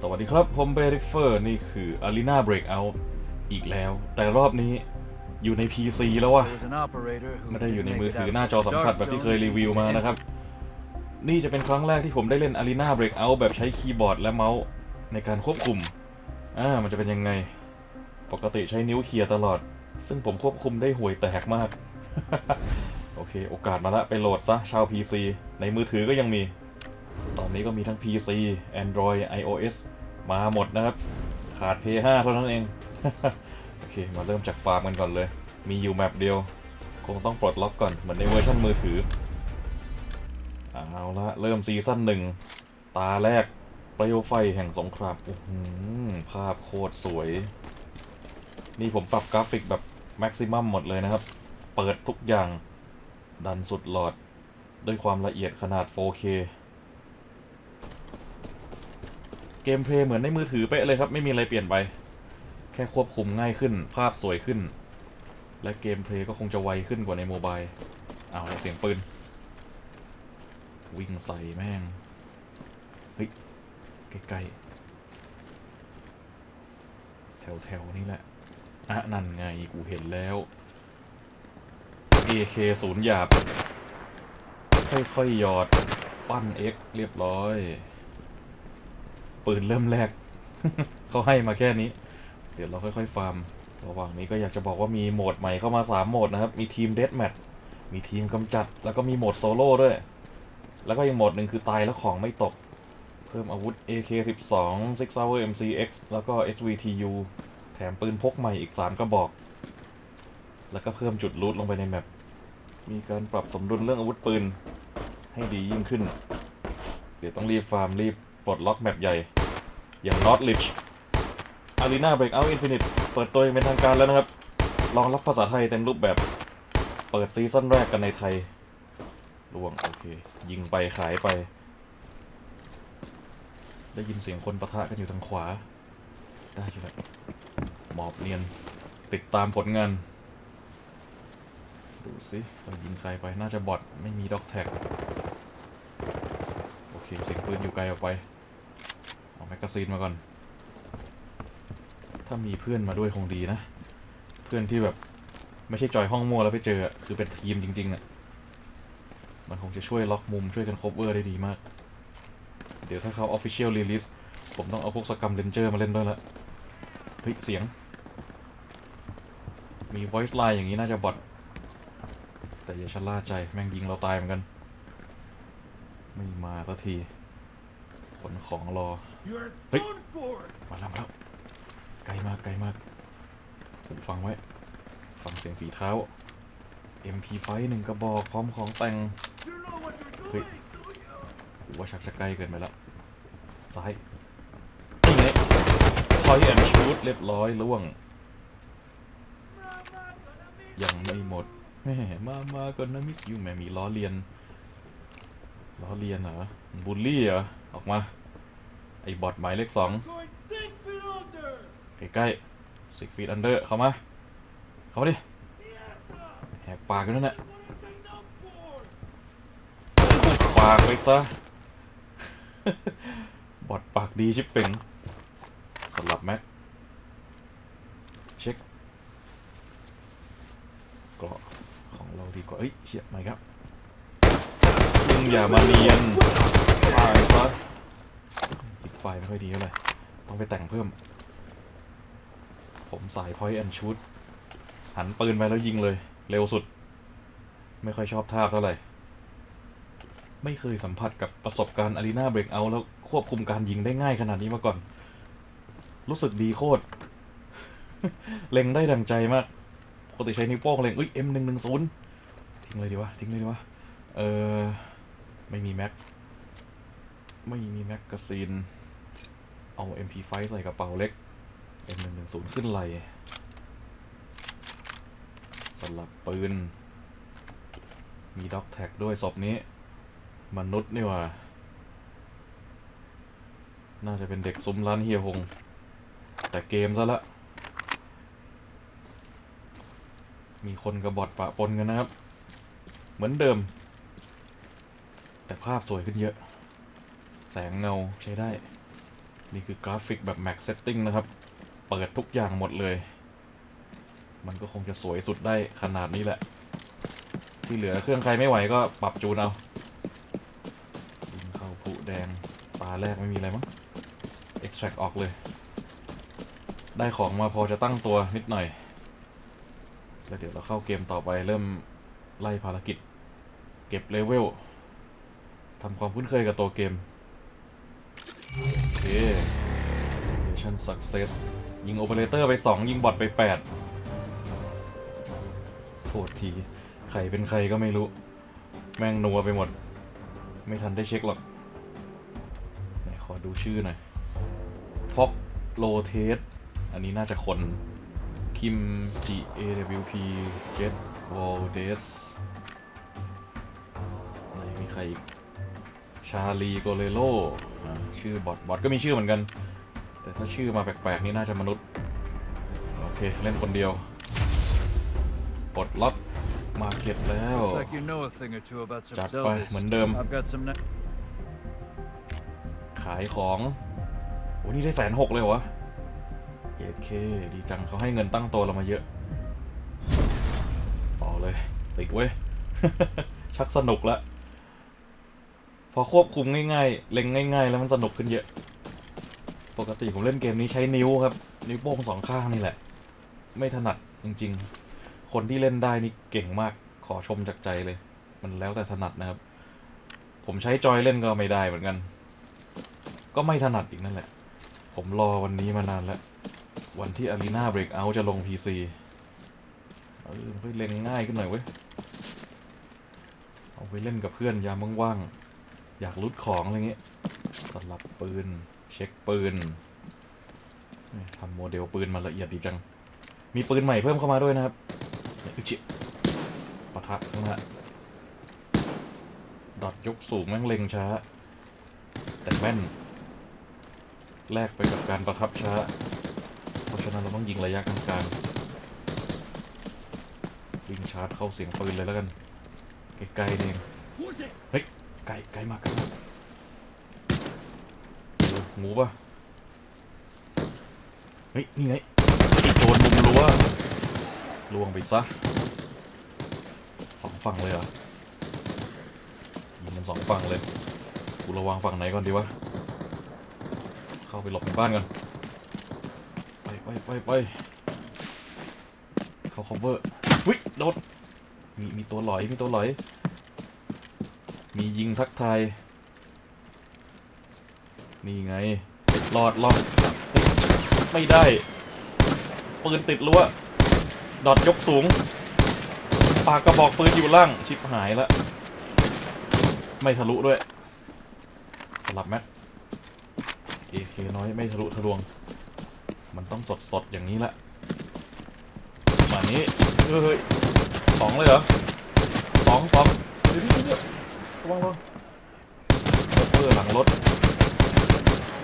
สวัสดีครับ ผมเบริเฟอร์นี่คือ Arena Breakout อีกแล้ว แต่รอบนี้อยู่ใน PC แล้ววะ There was an operator who ไม่ได้อยู่ใน didn't มือ make it ถือ out หน้า of จอ the สัมผัส dark แบบที่ zone เคยรีวิวมานะครับ นี่จะเป็นครั้งแรกที่ผมได้เล่น Arena Breakout แบบใช้คีย์บอร์ดและเมาส์ในการควบคุมอ่ามันจะเป็นยังไง ปกติใช้นิ้วเคลียร์ตลอด ซึ่งผมควบคุมได้ห่วยแตกมาก โอเค โอกาสมาละไปโหลดซะชาว PC ในมือถือก็ยังมี ตอนนี้ก็มีทั้ง PC Android iOS มาหมดนะครับ ขาด p 5เท่านั้นเอง โอเค มาเริ่มจากฟาร์มกันก่อนเลย มีอยู่แมปเดียว คงต้องปลดล็อกก่อน เหมือนในเวอร์ชันมือถือ เอาละเริ่มซีซั่นหนึ่ง ตาแรกเปลวไฟแห่งสงครามอื้อหือภาพโคตรสวย นี่ผมปรับกราฟิกแบบแม็กซิมัมหมดเลยนะครับ เปิดทุกอย่าง ดันสุดหลอด ด้วยความละเอียดขนาด 4K เกมเพลย์เหมือนในมือถือเป๊ะเลยครับ ไม่มีอะไรเปลี่ยนไป แค่ควบคุมง่ายขึ้น ภาพสวยขึ้น และเกมเพลย์ก็คงจะไวขึ้นกว่าในโมบายเอาเสียงปืน วิ่งใส่แม่ง เฮ้ย ใกล้ๆ แถวๆ นี่แหละอะนั่นไง กูเห็นแล้ว AK ศูนย์หยาบ ค่อยๆ หยอด ปั้น X เรียบร้อย ปืนเริ่มแรก เขาให้มาแค่นี้ เดี๋ยวเราค่อยๆฟาร์ม ระหว่างนี้ก็อยากจะบอกว่ามีโหมดใหม่เข้ามา 3 โหมดนะครับ มีทีมเด t แมทมีทีมกำจัด แล้วก็มีโหมดโซโล่ด้วย แล้วก็ยังโหมดหนึ่งคือตายแล้วของไม่ตก เพิ่มอาวุธ AK12 Six Hour MCX แล้วก็ SVTU แถมปืนพกใหม่อีก 3 กระบอก แล้วก็เพิ่มจุดรูทลงไปในแมปมีการปรับสมดุลเรื่องอาวุธปืน ให้ดียิ่งขึ้น เดี๋ยวต้องรีบฟาร์มรีบ ปลดล็อกแมปใหญ่ อย่าง Northridge Arena Breakout Infinite เปิดตัวเป็นทางการแล้วนะครับรองรับภาษาไทยเต็มรูปแบบ เปิดซีซั่นแรกกันในไทยล่วง โอเค ยิงไปขายไป ได้ยินเสียงคนประทะกันอยู่ทางขวา ได้อยู่แล้วหมอบเนียน ติดตามผลงาน ดูสิเรายิงใครไปน่าจะบอทไม่มีด็อกแท็ก เสียงปืนอยู่ไกลออกไป เอาแมกกาซีนมาก่อน ถ้ามีเพื่อนมาด้วยคงดีนะ เพื่อนที่แบบไม่ใช่จอยห้องมัวแล้วไปเจอคือเป็นทีมจริงๆอะมันคงจะช่วยล็อกมุมช่วยกันคบเวอร์ได้ดีมาก เดี๋ยวถ้าเขา Official Release ผมต้องเอาพวกสกรรมเลนเจอร์มาเล่นด้วยละเฮ้ยเสียง มี voice line อย่างนี้น่าจะบอทแต่อย่าชะล่าใจแม่งยิงเราตายเหมือนกัน ไม่มาสักทีขนของรอ You're Hey. done for. มาแล้วมาแล้วไกลมากไกลมากผมฟังไว้ ฟังเสียงฝีเท้า MP5 หนึ่งกระบอกพร้อมของแต่ง You know what you're Wait. doing, do you? ผมว่าชักจะใกล้เกินไปแล้ว ซ้ายนี่ไงพอยแอนชูดเรียบร้อยล่วง ยังไม่หมดแหมมา มาก่อนนะมิสยูแหมมีล้อเลียน ล้อเลียนเหรอบูลลี่เหรอ ออกมา ไอ้บอทหมายเลขสองใกล้ๆสิกฟีดอันเดอร์เข้ามา เข้ามาดิ แหกปากกันนั่นแหละปากไปซะ บอดปากดีชิปเป่งสลับแม็ก เช็คเกราะของเราดีกว่า เอ้ย เชี่ยไม่ครับ อย่ามาเนียนตายซะปิดไฟไม่ค่อยดีเท่าไหร่ต้องไปแต่งเพิ่ม ผมสายพอยต์แอนชูดหันปืนไปแล้วยิงเลย เร็วสุด ไม่ค่อยชอบท่าเท่าไหร่ ไม่เคยสัมผัสกับประสบการณ์ Arena Breakout แล้วควบคุมการยิงได้ง่ายขนาดนี้มาก่อน รู้สึกดีโคตร เล็งได้ดังใจมากปกติใช้นิ้วโป้งเล็งเอ้ย M110 ทิ้งเลยดีวะ ทิ้งเลยดีวะ เออ ไม่มีแม็ก ไม่มีแม็กกาซีน เอา MP5 ใส่กระเป๋าเล็ก M110 ขึ้นไหลสลับปืน มีด็อกแท็กด้วยศพนี้ มนุษย์นี่ว่า น่าจะเป็นเด็กซุ้มร้านเฮียฮงแต่เกมซะละ มีคนกับบอทปะปนกันนะครับ เหมือนเดิม แต่ภาพสวยขึ้นเยอะ แสงเงาใช้ได้ นี่คือกราฟิกแบบ Max Setting นะครับ เปิดทุกอย่างหมดเลย มันก็คงจะสวยสุดได้ขนาดนี้แหละ ที่เหลือเครื่องใครไม่ไหวก็ปรับจูนเอายิงเข้าผุแดงตาแรกไม่มีอะไรมั้ง extract ออกเลย ได้ของมาพอจะตั้งตัวนิดหน่อย แล้วเดี๋ยวเราเข้าเกมต่อไปเริ่มไล่ภารกิจ เก็บเลเวล ทำความคุ้นเคยกับตัวเกม โอเค Mission Success ยิงโอเปอเรเตอร์ไป 2 ยิงบอทไป8โทษทีใครเป็นใครก็ไม่รู้ แม่งนัวไปหมด ไม่ทันได้เช็คหรอกไหนขอดูชื่อหน่อยพอกโลเทสอันนี้น่าจะคนคิม G A W P Get w a l d e s ไหนมีใครอีก ชาลีโกเลโลอ่าชื่อบอทบอทก็มีชื่อเหมือนกัน แต่ถ้าชื่อมาแปลกๆนี่น่าจะมนุษย์ โอเค เล่นคนเดียวปลดล็อกมาเก็ตแล้ว Looks like you know a thing or two about some จัดไป Zeldas. เหมือนเดิม I've got some. Ne- ขายของโอ้นี่ได้แสนหกเลยเหรอวะเอเคดีจังเขาให้เงินตั้งตัวเรามาเยอะต่อเลย ติดเว้ย ชักสนุกละ พอควบคุมง่ายๆ เล็งง่าย ๆ แล้วมันสนุกขึ้นเยอะ ปกติผมเล่นเกมนี้ใช้นิ้วครับ นิ้วโป้งสองข้างนี่แหละ ไม่ถนัดจริง ๆ คนที่เล่นได้นี่เก่งมาก ขอชมจากใจเลย มันแล้วแต่ถนัดนะครับ ผมใช้จอยเล่นก็ไม่ได้เหมือนกัน ก็ไม่ถนัดอีกนั่นแหละ ผมรอวันนี้มานานแล้ว วันที่ Arena Breakout จะลง PC เออเล่นง่ายขึ้นหน่อยเว้ย เอาไปเล่นกับเพื่อนยามว่างๆ อยากลุดของอะไรเงี้ยสลับปืน เช็คปืนทำโมเดลปืนมาละเอียดดีจัง มีปืนใหม่เพิ่มเข้ามาด้วยนะครับเนี่ยอิจิปะทะข้างหน้าดอทยกสูงแม่งเล็งช้า แต่แม่น แลกไปกับการประทับช้า เพราะฉะนั้นเราต้องยิงระยะกลางๆวิ่งชาร์จเข้าเสียงปืนเลยแล้วกันไกลๆเองเฮ้ย ไกลไกลมากไกลมากเออหมูป่ะ เฮ้ย นี่ไงอีกโดนมุมรั้วลวงไปซะสองฝั่งเลยเหรอยิงมันสองฝั่งเลย กูระวังฝั่งไหนก่อนดีวะ เข้าไปหลบในบ้านก่อน ไปไปไปไปเขา cover วิโดนมีมีตัวหลอย มีตัวหลอย มียิงทักทาย นี่ไง รอดรอดไม่ได้ ปืนติดรั้วดอทยกสูง ปากกระบอกปืนอยู่ล่าง ชิบหายแล้วไม่ทะลุด้วย สลับแม็กเอเคน้อยไม่ทะลุทะลวง มันต้องสดสดอย่างนี้แหละมานี้ เฮ้ยสองเลยเหรอสองสองเดี๋ยวเดี๋ยว ระวังระวังเพื่อหลังรถ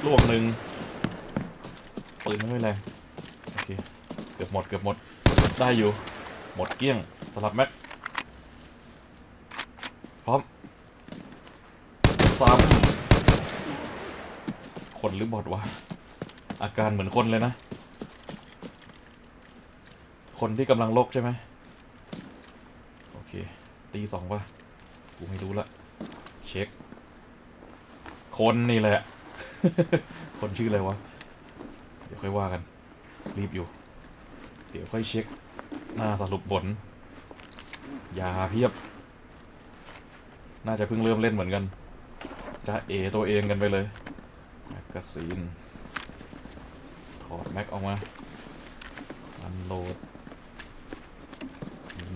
ล่วงหนึ่งปืนไม่แรงโอเคเกือบหมดเกือบหมดได้อยู่ หมดเกลี้ยงสลับแม็กพร้อมซ้ำคนหรือบอทวะอาการเหมือนคนเลยนะ คนที่กำลังลกใช่ไหมโอเค ตีสองป่ะ กูไม่รู้ละ เช็ค คนนี่แหละคนชื่ออะไรวะ เดี๋ยวค่อยว่ากัน รีบอยู่ เดี๋ยวค่อยเช็ค หน้าสรุปผลยาเพียบ น่าจะเพิ่งเริ่มเล่นเหมือนกัน จะเอตัวเองกันไปเลย แมกกาซีน ถอดแม็กออกมา อันโหลด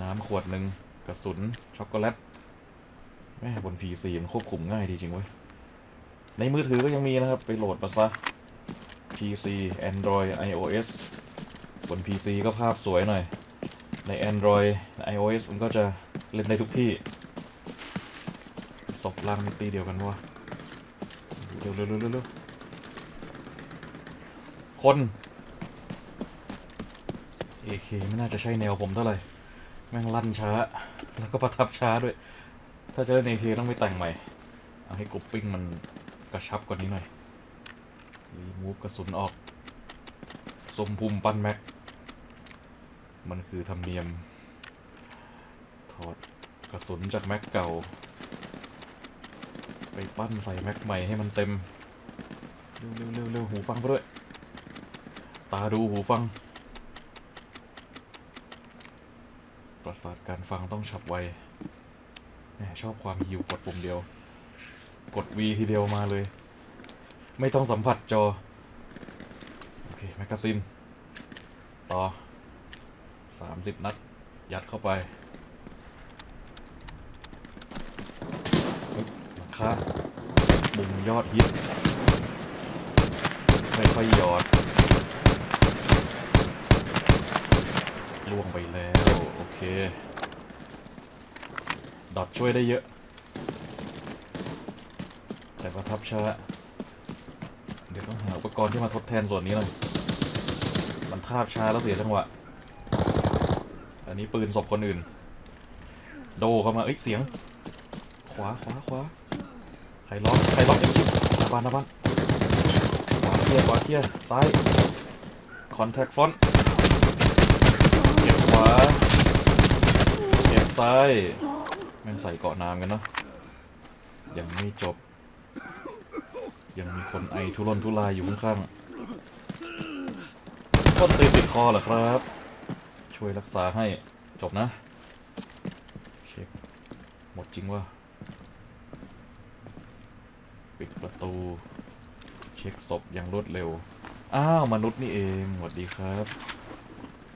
น้ำขวดหนึ่งกระสุน ช็อกโกแลต แม่บน PC มันควบคุมง่ายดีจริงเว้ย ในมือถือก็ยังมีนะครับ ไปโหลดมาซะ PC Android iOS บน PC ก็ภาพสวยหน่อย ใน Android iOS มันก็จะเล่นได้ทุกที่ศพล่างมิตีเดียวกันวะเร็วเร็วเร็วเร็วเร็วคน AK ไม่น่าจะใช่แนวผมเท่าไหร่ แม่งลั่นช้า แล้วก็ประทับช้าด้วย ถ้าจะเล่น AK ต้องไปแต่งใหม่ เอาให้กรุ๊ปปิ้งมันกระชับกว่านี้หน่อย รีมูฟกระสุนออกสมภูมิปั้นแม็ก มันคือธรรมเนียม ถอดกระสุนจากแม็กเก่า ไปปั้นใส่แม็กใหม่ให้มันเต็ม เร็วเร็วเร็วเร็วหูฟังไปด้วย ตาดูหูฟัง ประสาทการฟังต้องฉับไว ชอบความหิวกดปุ่มเดียว กด V ทีเดียวมาเลย ไม่ต้องสัมผัสจอ โอเค แมกกาซิน ต่อ 30 นัด ยัดเข้าไปเฮ้ยหลังคามุมยอดฮิตค่อยหยอดล่วงไปแล้ว โอเค ดอทช่วยได้เยอะ แต่ประทับช้าเดี๋ยวต้องหาอุปกรณ์ที่มาทดแทนส่วนนี้หน่อย มันทาบช้าแล้วเสียจังหวะ อันนี้ปืนศพคนอื่น โดเข้ามา เอ้ย เสียง ขวาขวาขวาใครล็อกใครล็อกยังชิบหน้าบ้านน้าบ้านขวาเคลียร์ขวาเคลียร์ซ้าย คอนแทคฟอนเก็บขวา เก็บซ้าย แม่งใส่เกาะน้ำกันเนาะยังไม่จบ ยังมีคนไอทุรนทุรายอยู่ข้างๆต้นตีติดคอเหรอครับ ช่วยรักษาให้จบนะเช็คหมดจริงว่าปิดประตู เช็คศพอย่างรวดเร็ว อ้าว มนุษย์นี่เองสวัสดีครับ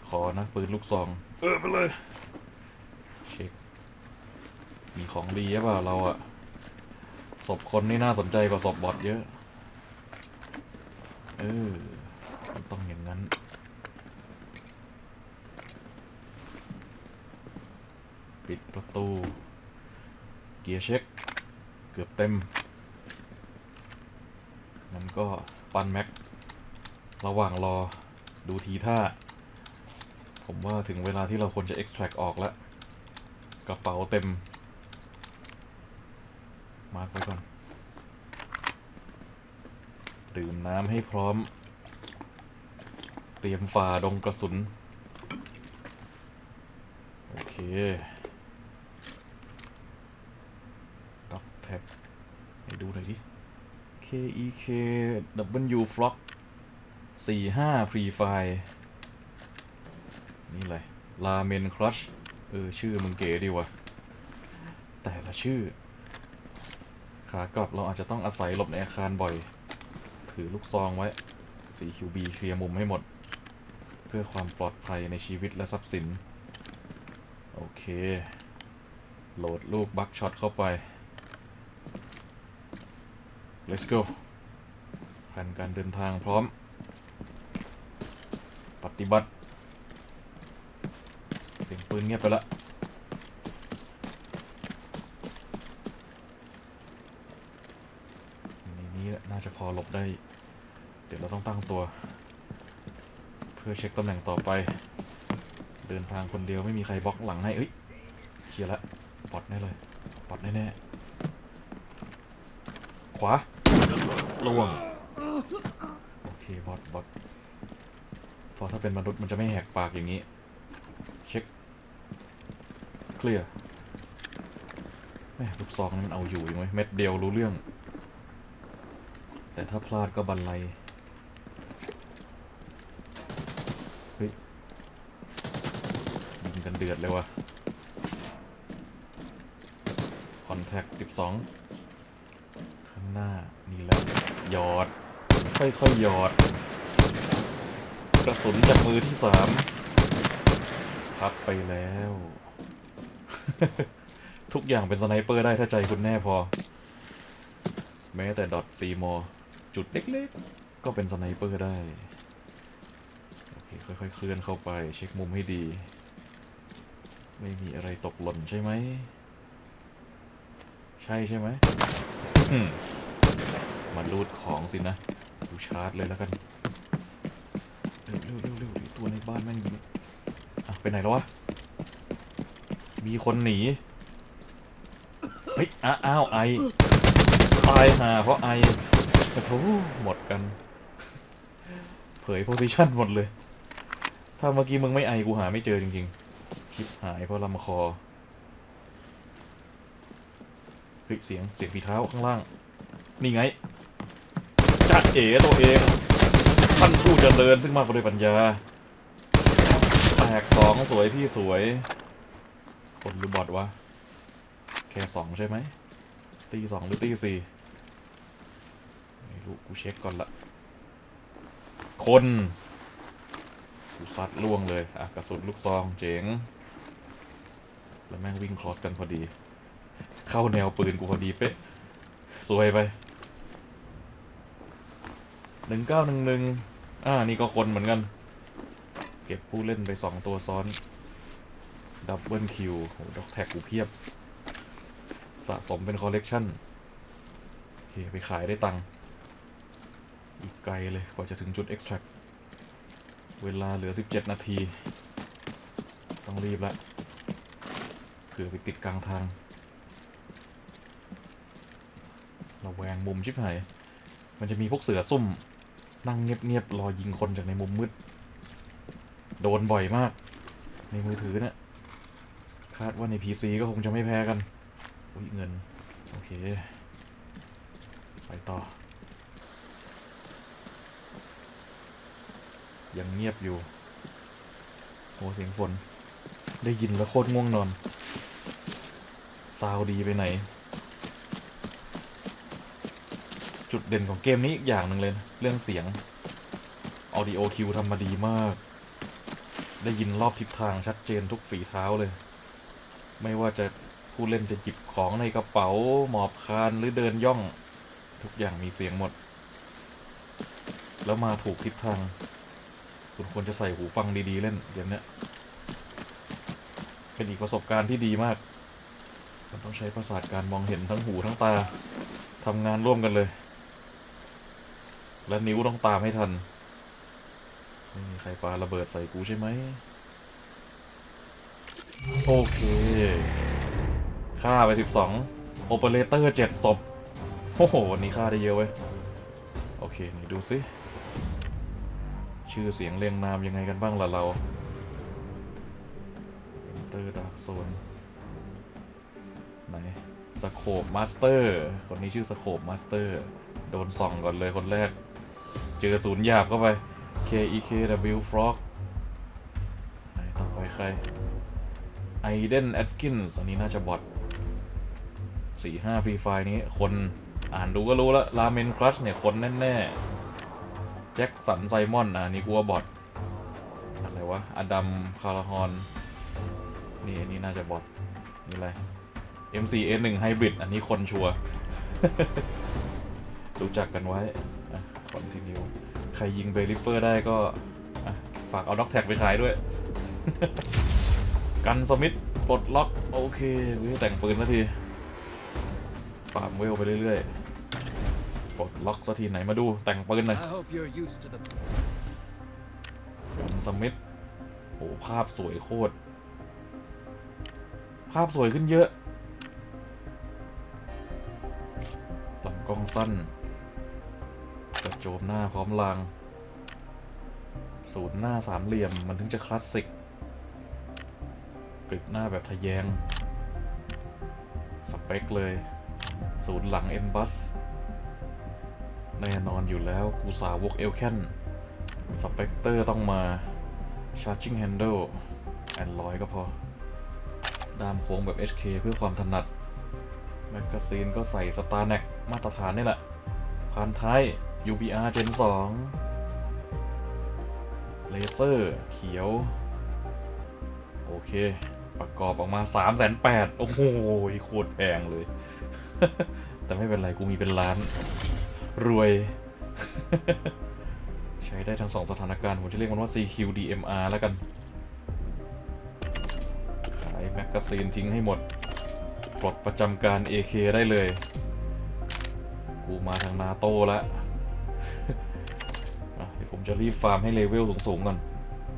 ขอนะปืนลูกซอง เออไปเลย มีของดีหรือเปล่าเราอะศพคนนี่น่าสนใจกว่าศพบอทเยอะ เออมันต้องอย่างนั้น ปิดประตู เกียร์เช็ค เกือบเต็มมันก็ปันแม็ก ระหว่างรอดูทีท่า ผมว่าถึงเวลาที่เราควรจะ extract ออกแล้ว กระเป๋าเต็ม มาร์กไว้ก่อน ดื่มน้ำให้พร้อม เตรียมฝ่าดงกระสุน โอเคด็อกแท็บให้ดูหน่อยดิ KEK W Flock 45 Pre File นี่เลย Ramen Crush เออ ชื่อมึงเก๋ดีวะแต่ละชื่อ ขากลับเราอาจจะต้องอาศัยหลบในอาคารบ่อย ถือลูกซองไว้ 4QB เคลียร์มุมให้หมด เพื่อความปลอดภัยในชีวิตและทรัพย์สิน โอเค โหลดลูกบัคช็อตเข้าไป let's go แผนการเดินทางพร้อม ปฏิบัติ เสียงปืนเงียบไปละ ในนี้น่า จะพอหลบได้ เดี๋ยวเราต้องตั้งตัว เพื่อเช็คตำแหน่งต่อไป เดินทางคนเดียวไม่มีใครบล็อกหลังให้เอ้ยเคลียร์ละปลอดแน่เลยปลอดแน่ๆขวาล่วงโอเคบอทบอทพราะถ้าเป็นมนุษย์มันจะไม่แหกปากอย่างนี้ เช็ค เคลียร์แม่ลูกซองนี่มันเอาอยู่ยังไงเม็ดเดียวรู้เรื่อง แต่ถ้าพลาดก็บันไลเฮ้ยยิงกันเดือดเลยวะคอนแทค12ข้างหน้า นี่แหละหยอด ค่อยๆหยอด กระสุนจากมือที่สามพับไปแล้ว ทุกอย่างเป็นสไนเปอร์ได้ถ้าใจคุณแน่พอ แม้แต่ดอทซีมอ จุดเล็กๆ ก็เป็นสไนเปอร์ได้ โอเค ค่อยๆ เคลื่อนเข้าไป เช็คมุมให้ดี ไม่มีอะไรตกหล่นใช่ไหม ใช่ใช่ไหม มารูดของสินะ ดูชาร์จเลยแล้วกัน เร็วเร็วเร็วเร็วไอ้ตัวในบ้านแม่งอยู่อะไปไหนแล้ววะ มีคนหนี เฮ้ย อ้าวไอตายหาเพราะไอ โอ้โหหมดกัน เผยโพซิชันหมดเลย ถ้าเมื่อกี้มึงไม่ไอกูหาไม่เจอจริงๆ คลิปหายเพราะลำคอเฮ้ยเสียงเสียงฝีเท้าข้างล่าง นี่ไงจัดเอ๋ตัวเอง ท่านผู้เจริญซึ่งมากกว่าด้วยปัญญา แตกสองสวยพี่สวย คนหรือบอทวะ แค่สองใช่ไหม ตีสองหรือตีสี่ รู้กูเช็คก่อนละ คนกูซัดล่วงเลย อะ กระสุนลูกซองเจ๋ง แล้วแม่งวิ่งครอสกันพอดี เข้าแนวปืนกูพอดีเป๊ะสวยไปหนึ่งเก้าหนึ่งหนึ่งอ่า นี่ก็คนเหมือนกัน เก็บผู้เล่นไปสองตัวซ้อน ดับเบิลคิวโหด็อกแท็กกูเพียบ สะสมเป็นคอลเลกชันโอเค ไปขายได้ตังค์ อีกไกลเลยกว่าจะถึงจุด extract เวลาเหลือ 17 นาที ต้องรีบละเผื่อไปติดกลางทางระแวงมุมชิบหายมันจะมีพวกเสือซุ่ม นั่งเงียบๆรอยิงคนจากในมุมมืด โดนบ่อยมาก ในมือถือเนี่ยคาดว่าใน PC ก็คงจะไม่แพ้กัน อุ้ยเงิน โอเค ไปต่อ ยังเงียบอยู่โหเสียงฝน ได้ยินแล้วโคตรง่วงนอนซาวดีไปไหน จุดเด่นของเกมนี้อีกอย่างหนึ่งเลยนะเรื่องเสียง Audio Q ทำมาดีมาก ได้ยินรอบทิศทางชัดเจนทุกฝีเท้าเลย ไม่ว่าจะผู้เล่นจะหยิบของในกระเป๋า หมอบคานหรือเดินย่อง ทุกอย่างมีเสียงหมด แล้วมาถูกทิศทาง คุณควรจะใส่หูฟังดีๆเล่นเดี๋ยวนี้เป็นอีกประสบการณ์ที่ดีมาก มันต้องใช้ประสาทการมองเห็นทั้งหูทั้งตาทำงานร่วมกันเลย และนิ้วต้องตามให้ทัน ไม่มีใครปาระเบิดใส่กูใช่ไหม โอเค ฆ่าไปสิบสองโอเปอเรเตอร์เจ็ดศพ โอ้โห วันนี้ฆ่าได้เยอะเว้ย โอเค นี่ดูสิ ชื่อเสียงเรียงนามยังไงกันบ้างล่ะเรา Enter Dark Zone ไหนสโคปมาสเตอร์คนนี้ชื่อสโคปมาสเตอร์โดนส่องก่อนเลยคนแรก เจอศูนย์หยาบเข้าไป K E K W Frog ไหนต่อไปใครไอเดนแอดกินส์อันนี้น่าจะบอทสี่ห้าพีไฟนี้คนอ่านดูก็รู้แล้ว ราเมนครัชเนี่ย คนแน่ ๆ แจ็คสันไซมอนอะนี่กูว่าบอทอะไรวะ อดัม คาราฮอน นี่อันนี้น่าจะบอทนี่อะไร M4A1 Hybrid อันนี้คนชัวร์รู้จักกันไว้คอนติเนียใครยิงเบลิเฟอร์ได้ก็ ฝากเอาด็อกแท็กไปขายด้วย กันสมิธปลดล็อก โอเคเฮ้ยแต่งปืนสักทีฟาร์มเวลไปเรื่อยๆ ปลดล็อกสักทีไหนมาดูแต่งปืนหน่อย I hope you're used to the กันสมิธโอ้ภาพสวยโคตร ภาพสวยขึ้นเยอะลำกล้องสั้นกระโจมหน้าพร้อมลางศูนย์หน้าสามเหลี่ยมมันถึงจะคลาสสิกกริบหน้าแบบทะแยง สเปคเลยศูนย์หลังเอ็มบัส แน่นอนอยู่แล้ว กูสาวกเอลแคนสเปกเตอร์ต้องมา Charging Handle แอนลอยก็พอด้ามโค้งแบบ HK เพื่อความถนัด แมกกาซีนก็ใส่สตาร์แน็กมาตรฐานนี่แหละพานท้าย UBR Gen 2เลเซอร์ เขียว โอเค ประกอบออกมา 3 8 0 0 0โอ้โหโคตรแพงเลย แต่ไม่เป็นไร กูมีเป็นล้าน รวย ใช้ได้ทั้งสองสถานการณ์ ผมจะเรียกมันว่า CQDMR แล้วกัน ขายแมกกาซีนทิ้งให้หมด ปลดประจำการ AK ได้เลย กูมาทางนาโต้แล้วอะเดี๋ยวผมจะรีบฟาร์มให้เลเวลสูงๆก่อน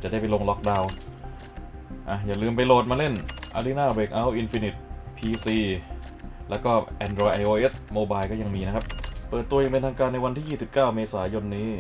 จะได้ไปลงล็อกดาวน์อะ อย่าลืมไปโหลดมาเล่น Arena Breakout Infinite PC แล้วก็ Android iOS Mobile ก็ยังมีนะครับ เปิดตัวอยังเป็นทางการในวันที่ 29 เมษายนนี้